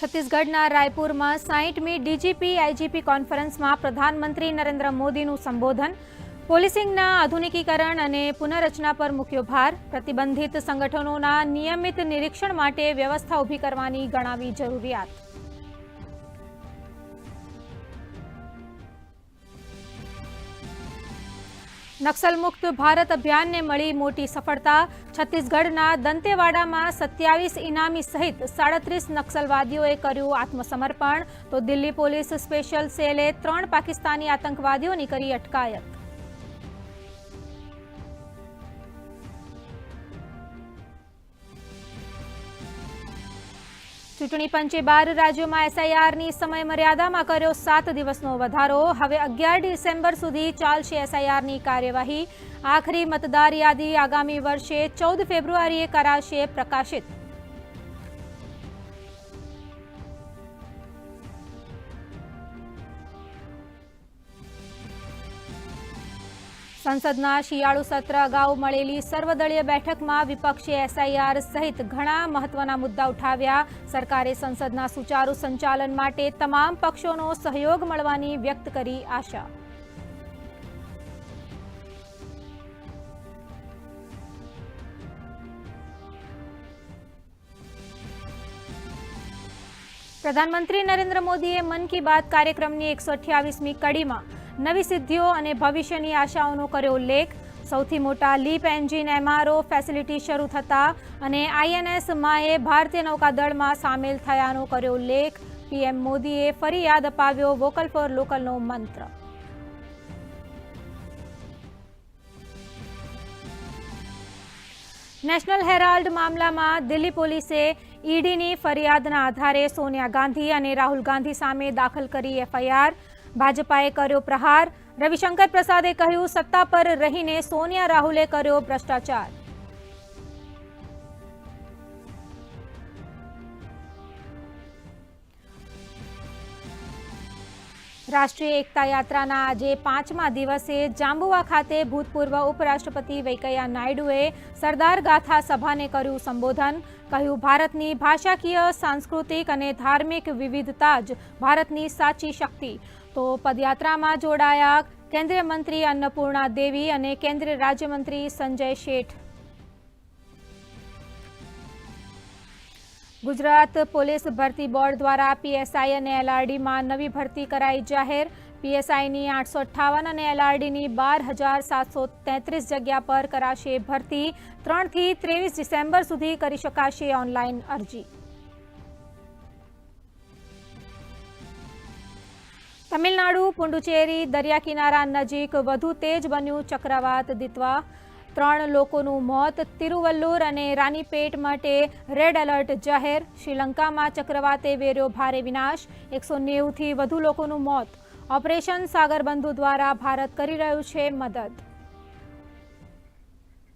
છત્તીસગઢના રાયપુરમાં સાહીઠમી DGP IGP કોન્ફરન્સમાં પ્રધાનમંત્રી નરેન્દ્ર મોદીનું સંબોધન. પોલીસિંગના આધુનિકીકરણ અને પુનઃરચના પર મૂક્યો ભાર. પ્રતિબંધિત સંગઠનોના નિયમિત નિરીક્ષણ માટે વ્યવસ્થા ઊભી કરવાની ગણાવી જરૂરિયાત. નક્સલ મુક્ત ભારત અભિયાનને મળી મોટી સફળતા. છત્તીસગઢના દંતેવાડામાં સત્યાવીસ ઇનામી સહિત સાડત્રીસ નક્સલવાદીઓએ કર્યું આત્મસમર્પણ. તો દિલ્હી પોલીસ સ્પેશિયલ સેલે ત્રણ પાકિસ્તાની આતંકવાદીઓની કરી અટકાયત. ચૂંટણી પંચે બાર રાજ્યોમાં એસઆઈઆરની સમય મર્યાદામાં કર્યો સાત દિવસનો વધારો. હવે અગિયાર ડિસેમ્બર સુધી ચાલશે એસઆઈઆરની કાર્યવાહી. આખરી મતદાર યાદી આગામી વર્ષે ચૌદ ફેબ્રુઆરીએ કરાશે પ્રકાશિત. સંસદના શિયાળુ સત્ર અગાઉ મળેલી સર્વદળીય બેઠકમાં વિપક્ષે એસઆઈઆર સહિત ઘણા મહત્વના મુદ્દા ઉઠાવ્યા. સરકારે સંસદના સુચારુ સંચાલન માટે તમામ પક્ષોનો સહયોગ મળવાની વ્યક્ત કરી આશા. પ્રધાનમંત્રી નરેન્દ્ર મોદીએ મન કી બાત કાર્યક્રમની એકસો અઠ્યાવીસમી કડીમાં નવી સિદ્ધિઓ અને ભવિષ્યની આશાઓનો કર્યો ઉલ્લેખ. સૌથી મોટા લીપ એન્જિન એમઆરઓ ફેસિલિટી શરૂ થતાં અને આઈએનએસ માએ ભારતીય નૌકાદળમાં સામેલ થયાનો કર્યો ઉલ્લેખ. પીએમ મોદીએ ફરી યાદ અપાવ્યો વોકલ ફોર લોકલનો મંત્ર. નેશનલ હેરાલ્ડ મામલામાં દિલ્હી પોલીસે ઈડીની ફરિયાદના આધારે સોનિયા ગાંધી અને રાહુલ ગાંધી સામે દાખલ કરી એફઆઈઆર. ભાજપાએ કર્યો પ્રહાર. રવિશંકર પ્રસાદે કહ્યું સત્તા પર રહીને સોનિયા રાહુલે કર્યો ભ્રષ્ટાચાર. રાષ્ટ્રીય એકતા યાત્રાના આજે પાંચમા દિવસે જાંબુવા ખાતે ભૂતપૂર્વ ઉપરાષ્ટ્રપતિ વેંકૈયા નાયડુએ સરદાર ગાથા સભાને કર્યું સંબોધન. કહ્યું, ભારતની ભાષાકીય, સાંસ્કૃતિક અને ધાર્મિક વિવિધતા જ ભારતની સાચી શક્તિ. તો પદયાત્રામાં જોડાયા કેન્દ્રીય મંત્રી અન્નપૂર્ણા દેવી અને કેન્દ્રીય રાજ્યમંત્રી સંજય શેઠ. ગુજરાત પોલીસ ભરતી બોર્ડ દ્વારા પીએસઆઈ અને એલઆરડીમાં નવી ભરતી કરાઈ જાહેર. પીએસઆઈની આઠસો અઠ્ઠાવન અને એલઆરડીની બાર હજાર સાતસો તેત્રીસ જગ્યા પર કરાશે ભરતી. ત્રણથી ત્રેવીસ ડિસેમ્બર સુધી કરી શકાશે ઓનલાઈન અરજી. તમિલનાડુ, પુડુચેરી દરિયા કિનારા નજીક વધુ તેજ બન્યું ચક્રવાત દિત્વા. ત્રણ લોકોનું મોત તિરુવલ્લુર અને રાનીપેટ માટે રેડ એલર્ટ જાહેર. શ્રીલંકામાં ચક્રવાતે વેર્યો ભારે વિનાશ. એકસો નેવુંથી વધુ લોકોનું મોત. ઓપરેશન સાગરબંધુ દ્વારા ભારત કરી રહ્યું છે મદદ.